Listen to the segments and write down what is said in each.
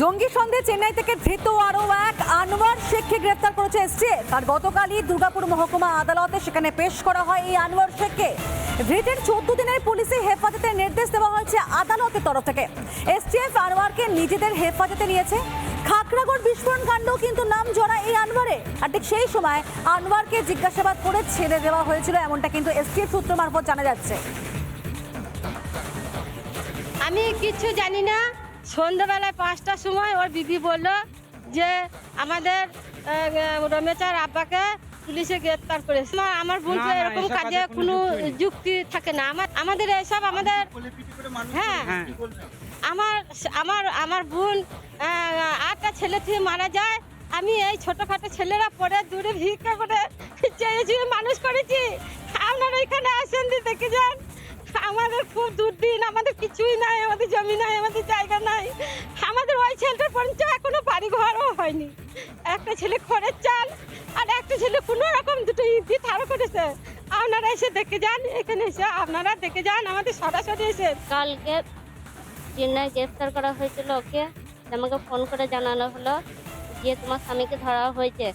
জঙ্গি সন্দেহে চেন্নাই থেকে ধৃত আরও এক আনোয়ার শেখকে গ্রেফতার করেছে এসটিএফ আর গতকালই দুর্গাপুর মহকুমা আদালতে সেখানে পেশ করা হয় এই আনোয়ার শেখকে। ধৃতের চোদ্দ দিনের পুলিশি হেফাজতের নির্দেশ দেওয়া হয়েছে আদালতের তরফ থেকে। এসটিএফ আনোয়ারকে নিজেদের হেফাজতে নিয়েছে। খাকড়াগড় বিস্ফোরণ কাণ্ড কিন্তু নাম জড়া এই আনোয়ারে। আর ঠিক সেই সময় আনোয়ারকে জিজ্ঞাসাবাদ করে ছেড়ে দেওয়া হয়েছিল, এমনটা কিন্তু এসটিএফ সূত্র মারফত জানা যাচ্ছে। আমি কিছু জানি না। সন্ধ্যাবেলায় পাঁচটার সময় ওর দিদি বলল যে আমাদের আহ, রমেচার আব্বাকে পুলিশে গ্রেপ্তার করেছে। আমার- আমার বোন এরকম কাজে কোনো যুক্তি থাকে না। আমার আমাদের এসব আমাদের হ্যাঁ আমার আমার আমার বোন আটটা ছেলে থেকে মারা যায়। আমি এই ছোটখাটো ছেলেরা পরে দূরে ভিক্ষা করে চেয়েছি মানুষ করেছি। আপনারা এখানে আসেন দিয়ে দেখে যান। আমাদের খুব দুর্দিন আমাদের কিছুই নাই, আমাদের জমি নাই, আমাদের জায়গা নাই। আমাদের ওই ছেলেটার পর্যন্ত এখনও বাড়ি ঘরও হয়নি। একটা ছেলে খড়ের চাল আর একটা ছেলে কোনো রকম দুটো ইট দিয়ে করেছে। আপনারা এসে দেখে যান, এখানে এসে আপনারা দেখে যান, আমাদের সরাসরি এসে। কালকে চেন্নাই গ্রেফতার করা হয়েছিল ওকে, আমাকে ফোন করে জানানো হলো যে তোমার স্বামীকে ধরা হয়েছে।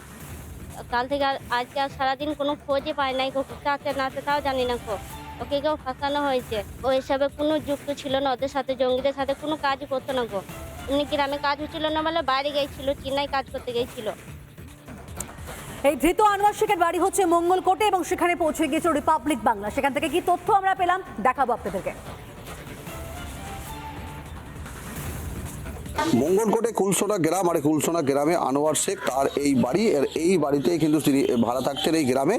কাল থেকে আজকে আর সারাদিন কোনো খোঁজই পায় নাই আছে না তাও জানি না গো। ওকে কেউ ফাঁসানো হয়েছে। ও হিসাবে কোনো যুক্ত ছিল না, ওদের সাথে, জঙ্গিদের সাথে কোনো কাজ করতো না গো। এমনি গ্রামে কাজ হচ্ছিল না বলে বাইরে গেছিল চেন্নাই কাজ করতে গেছিল এই ধৃত আনোয়ার শেখের বাড়ি হচ্ছে মঙ্গলকোটে এবং সেখানে পৌঁছে গিয়েছে রিপাবলিক বাংলা। সেখান থেকে কি তথ্য আমরা পেলাম, দেখাবো আপনাদেরকে। মঙ্গলকোটে কুলসোনা গ্রাম আর কুলসোনা গ্রামে আনোয়ার শেখ তার এই বাড়ি। আর এই বাড়িতেই কিন্তু তিনি ভাড়া থাকতেন এই গ্রামে।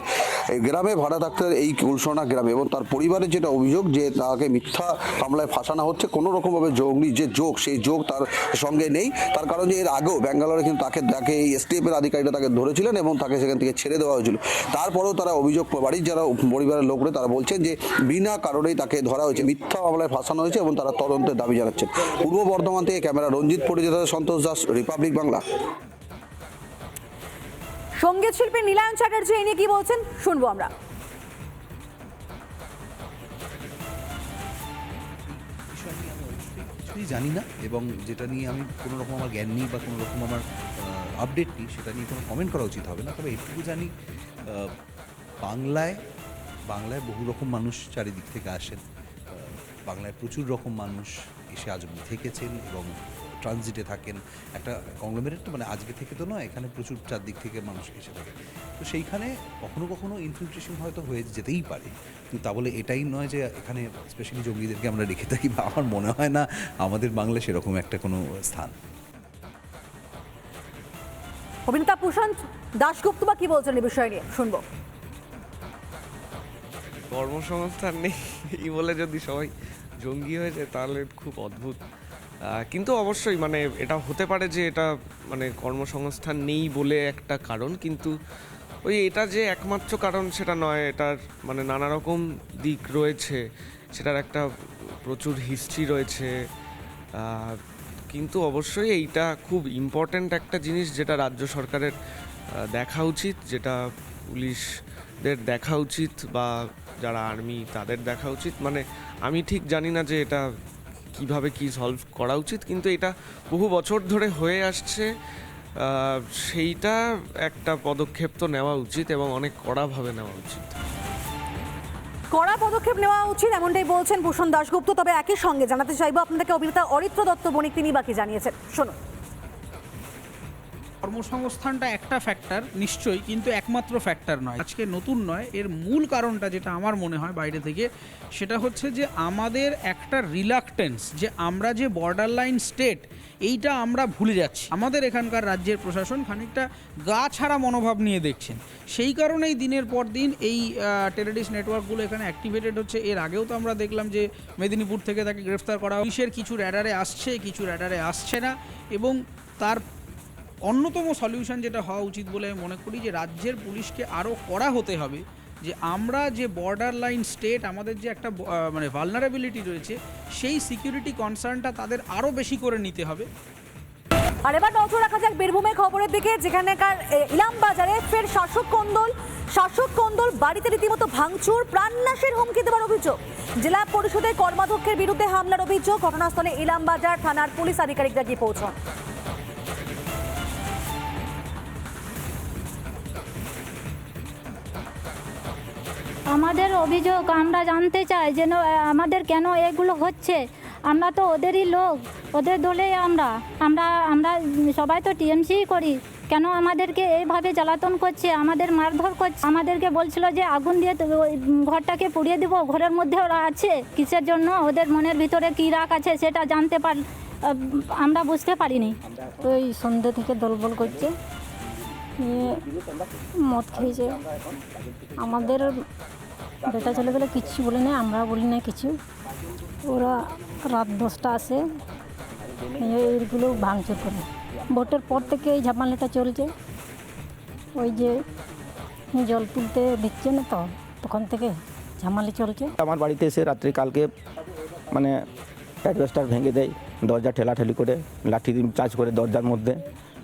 এই গ্রামে ভাড়া থাকতেন এই কুলসোনা গ্রামে এবং তার পরিবারের যেটা অভিযোগ যে তাকে মিথ্যা মামলায় ফাঁসানো হচ্ছে, কোনো রকমভাবে জঙ্গলি যে যোগ, সেই যোগ তার সঙ্গে নেই। তার কারণ যে এর আগেও ব্যাঙ্গালোরে কিন্তু তাকে তাকে এই এসটিএফের আধিকারিকরা তাকে ধরেছিলেন এবং তাকে সেখান থেকে ছেড়ে দেওয়া হয়েছিল। তারপরেও তারা অভিযোগ, বাড়ির যারা পরিবারের লোকরা তারা বলছেন যে বিনা কারণেই তাকে ধরা হয়েছে, মিথ্যা মামলায় ফাঁসানো হয়েছে এবং তারা তদন্তের দাবি জানাচ্ছেন। পূর্ব বর্ধমান থেকে ক্যামেরা রঞ্জিত পরিচিত সন্তোষ দাস রিপাবলিক বাংলা। সংগীত শিল্পী নীলায়ন চ্যাটার্জি এই নিয়ে কি বলছেন? শুনব আমরা। জানি না এবং যেটা নিয়ে আমি কোনো রকম আমার জ্ঞান নেই বা কোনো রকম আমার আপডেট নেই সেটা নিয়ে কোনো কমেন্ট করা উচিত হবে না। তবে এটুকু জানি বাংলায় বাংলায় বহু রকম মানুষ চারিদিক থেকে আসেন। বাংলায় প্রচুর রকম মানুষ এসে আজ থেকেছেন এবং ট্রানজিটে থাকেন। একটা কংগ্লোমেরেট তো মানে আজকে থেকে তো নয় এখানে প্রচুর চারদিক থেকে মানুষ এসে থাকে। তো সেইখানে কখনো কখনো ইনফিল্ট্রেশন হয়তো হয়ে যেতেই পারে। কিন্তু তা বলে এটাই নয় যে এখানে স্পেশালি জঙ্গিদেরকে আমরা রেখে থাকি বা আমার মনে হয় না আমাদের বাংলা সেরকম একটা কোনো স্থান। অভিনেতা প্রশান্ত দাশগুপ্ত বা কি বলছেন এই বিষয় নিয়ে? শুনব। কর্মসংস্থান নেই এই বলে যদি সবাই জঙ্গি হয়ে যায় তাহলে খুব অদ্ভুত। কিন্তু অবশ্যই মানে এটা হতে পারে যে এটা মানে কর্মসংস্থান নেই বলে একটা কারণ, কিন্তু ওই এটা যে একমাত্র কারণ সেটা নয়, এটার মানে নানা রকম দিক রয়েছে, সেটার একটা প্রচুর হিস্ট্রি রয়েছে কিন্তু অবশ্যই এইটা খুব ইম্পর্ট্যান্ট একটা জিনিস যেটা রাজ্য সরকারের দেখা উচিত, যেটা পুলিশদের দেখা উচিত বা যারা আর্মি তাদের দেখা উচিত। মানে আমি ঠিক জানি না যে এটা কীভাবে কি সলভ করা উচিত, কিন্তু এটা বহু বছর ধরে হয়ে আসছে। সেইটা একটা পদক্ষেপ তো নেওয়া উচিত এবং অনেক কড়াভাবে নেওয়া উচিত। কড়া পদক্ষেপ নেওয়া উচিত, এমনটাই বলছেন ভূষণ দাশগুপ্ত। তবে একই সঙ্গে জানাতে চাইব আপনাদেরকে অভিনেতা অরিত্র দত্ত বণিক, তিনি বাকি জানিয়েছেন। শুনুন। কর্মসংস্থানটা একটা ফ্যাক্টর নিশ্চয়ই, কিন্তু একমাত্র ফ্যাক্টর নয়। আজকে নতুন নয়, এর মূল কারণটা যেটা আমার মনে হয় বাইরে থেকে, সেটা হচ্ছে যে আমাদের একটা রিলাকটেন্স যে আমরা যে বর্ডার লাইন স্টেট এইটা আমরা ভুলে যাচ্ছি। আমাদের এখানকার রাজ্যের প্রশাসন খানিকটা গা ছাড়া মনোভাব নিয়ে দেখছেন। সেই কারণেই দিনের পর দিন এই টেররিস্ট নেটওয়ার্কগুলো এখানে অ্যাক্টিভেটেড হচ্ছে। এর আগেও তো আমরা দেখলাম যে মেদিনীপুর থেকে তাকে গ্রেফতার করা। পুলিশের কিছু র্যাডারে আসছে, কিছু র্যাডারে আসছে না এবং তার অন্যতম সলিউশন যেটা হওয়া উচিত বলে আমি মনে করি যে রাজ্যের পুলিশকে আরও করা হতে হবে যে আমরা যে বর্ডার লাইন স্টেট আমাদের যে একটা মানে ভালনারেবিলিটি রয়েছে, সেই সিকিউরিটি কনসার্নটা তাদের আরও বেশি করে নিতে হবে। আর এবার নজর রাখা যাক বীরভূমের খবরের দিকে, যেখানেকার ইলাম বাজারে ফের শাসক কন্দল শাসক কন্দল বাড়িতে রীতিমতো ভাঙচুর, প্রাণনাশের হুমকি দেওয়ার অভিযোগ। জেলা পরিষদের কর্মাধ্যক্ষের বিরুদ্ধে হামলার অভিযোগ, ঘটনাস্থলে ইলামবাজার থানার পুলিশ আধিকারিকরা গিয়ে পৌঁছন। আমাদের অভিযোগ, আমরা জানতে চাই যেন আমাদের কেন এগুলো হচ্ছে। আমরা তো ওদেরই লোক, ওদের দলেই আমরা। আমরা আমরা সবাই তো টিএমসি করি। কেন আমাদেরকে এইভাবে জ্বালাতন করছে, আমাদের মারধর করছে? আমাদেরকে বলছিল যে আগুন দিয়ে ঘরটাকে পুড়িয়ে দিব, ঘরের মধ্যে ওরা আছে। কিসের জন্য? ওদের মনের ভিতরে কী রাগ আছে সেটা জানতে পার আমরা বুঝতে পারিনি। তো ওই সন্ধ্যে থেকে দলবল করছে। মদ খেয়েছে আমাদের বেটা চলে গেলে কিচ্ছু বলে না আমরা বলি না কিছু। ওরা রাত দশটা আসে এইগুলো ভাঙচুর করে। ভোটের পর থেকে এই ঝাপালাটা চলছে। ওই যে জল তুলতে দিচ্ছে না তো, তখন থেকে ঝামালি চলছে। আমার বাড়িতে এসে রাত্রি কালকে মানে অ্যাডভেস্টার ভেঙে দেয়, দরজা ঠেলাঠেলি করে, লাঠি চার্জ করে দরজার মধ্যে।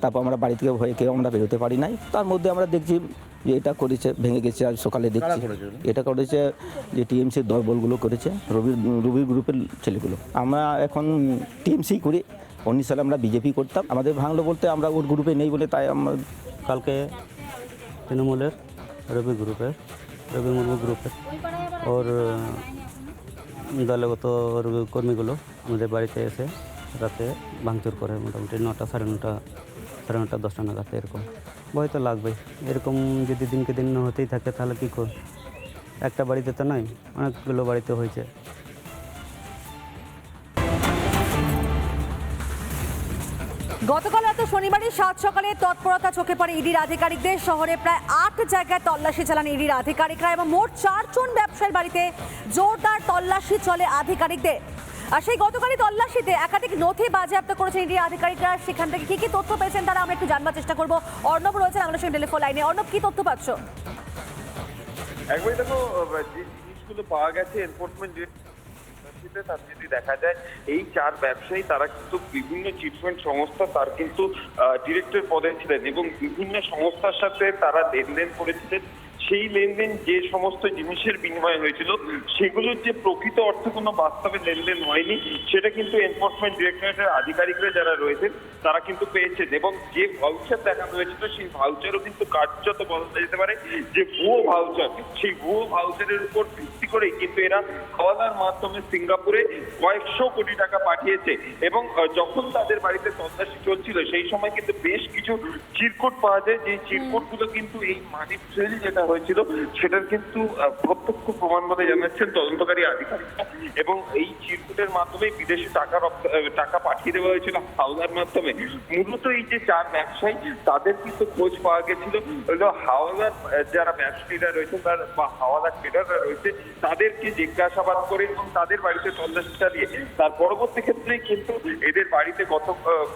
তারপর আমরা বাড়ি থেকে ভয়ে কেউ আমরা বেরোতে পারি নাই। তার মধ্যে আমরা দেখছি যে এটা করেছে ভেঙে গেছে আজ সকালে দেখছি। এটা করেছে যে টিএমসি দলবলগুলো করেছে রবি রবি গ্রুপের ছেলেগুলো। আমরা এখন টিএমসি করি উনিশ সালে আমরা বিজেপি করতাম। আমাদের ভাঙলো বলতে আমরা ওর গ্রুপে নেই বলে তাই আমরা কালকে তৃণমূলের রবি গ্রুপের রবি মুর্মু গ্রুপের। ওর দলগত কর্মীগুলো আমাদের বাড়িতে এসে রাতে ভাঙচুর করে মোটামুটি নটা সাড়ে নটা সাড়ে নটা দশটা নাগাদ এরকম। ভয় তো লাগবেই। এরকম যদি দিনকে দিন হতেই থাকে, তাহলে কী কর? একটা বাড়িতে তো নয় অনেকগুলো বাড়িতে হয়েছে। গতকাল রাতে শনিবারই সাত সকালে তৎপরতা চোখে পড়ে ইডির আধিকারিকদের। শহরে প্রায় আট জায়গায় তল্লাশি চালান ইডির আধিকারিকরা এবং মোট চারজন ব্যবসায়ীর বাড়িতে জোরদার তল্লাশি চলে আধিকারিকদের। আর সেই গতকালই তল্লাশিতে একাধিক নথি বাজেয়াপ্ত করেছেন ইডির আধিকারিকরা। সেখান থেকে কি কি তথ্য পেয়েছেন তারা আমরা একটু জানবার চেষ্টা করব। অর্ণব রয়েছেন আমাদের সঙ্গে টেলিফোন লাইনে। অর্ণব, কি তথ্য পাচ্ছ? একবারই দেখো যে জিনিসগুলো পাওয়া গেছে এনফোর্সমেন্ট তার যদি দেখা যায়, এই চার ব্যবসায়ী তারা কিন্তু বিভিন্ন চিটফান্ড সংস্থা তার কিন্তু ডিরেক্টর পদে ছিলেন এবং বিভিন্ন সংস্থার সাথে তারা লেনদেন করেছিলেন। সেই লেনদেন যে সমস্ত জিনিসের বিনিময় হয়েছিল, সেগুলোর যে প্রকৃত অর্থে কোনো বাস্তবে লেনদেন হয়নি, সেটা কিন্তু এনফোর্সমেন্ট ডিরেক্টরেটের আধিকারিকরা যারা রয়েছেন, তারা কিন্তু পেয়েছেন এবং যে ভাউচার দেখানো হয়েছিল, সেই ভাউচারও কিন্তু কার্যত বলা যেতে পারে। যে ভুয়ো ভাউচার সেই ভুয়ো ভাউচারের উপর ভিত্তি করেই কিন্তু এরা হাওয়ালার মাধ্যমে সিঙ্গাপুরে কয়েকশো কোটি টাকা পাঠিয়েছে এবং যখন তাদের বাড়িতে তল্লাশি চলছিল, সেই সময় কিন্তু বেশ কিছু চিরকুট পাওয়া যায়। যে চিরকুটগুলো কিন্তু এই মানি ট্রেল যেটা হয়েছিল, সেটার কিন্তু প্রত্যক্ষ প্রমাণ বলে জানাচ্ছেন তদন্তকারী আধিকারিকরা। এবং এই চিরকুটের মাধ্যমে বিদেশে টাকা টাকা পাঠিয়ে দেওয়া হয়েছিল হাওলার মাধ্যমে। মূলত এই যে চার ব্যবসায়ী, তাদের কিন্তু খোঁজ পাওয়া গেছিল। হাওলার যারা ব্যবসায়ীরা রয়েছে তার বা হাওলার ট্রেডাররা রয়েছে, তাদেরকে জিজ্ঞাসাবাদ করে এবং তাদের বাড়িতে তল্লাশি চালিয়ে, তার পরবর্তী ক্ষেত্রে কিন্তু এদের বাড়িতে গত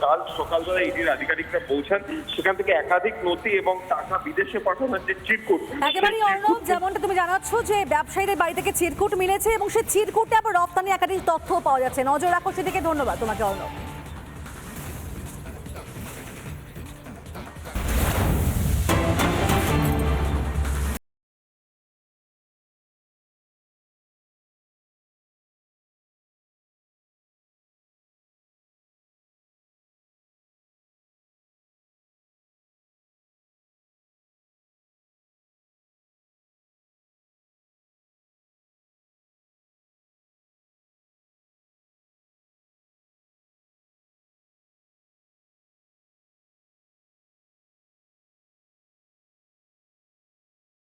কাল সকালবেলা ইডির আধিকারিকরা পৌঁছান। সেখান থেকে একাধিক নথি এবং টাকা বিদেশে পাঠানোর যে চিরকুট একেবারেই অর্ণব যেমনটা তুমি জানাচ্ছ যে ব্যবসায়ীদের বাড়ি থেকে চিরকুট মিলেছে এবং সেই চিরকুটে আবার রপ্তানি একাধিক তথ্য পাওয়া যাচ্ছে। নজর রাখো সেদিকে, ধন্যবাদ তোমাকে, অর্ণব।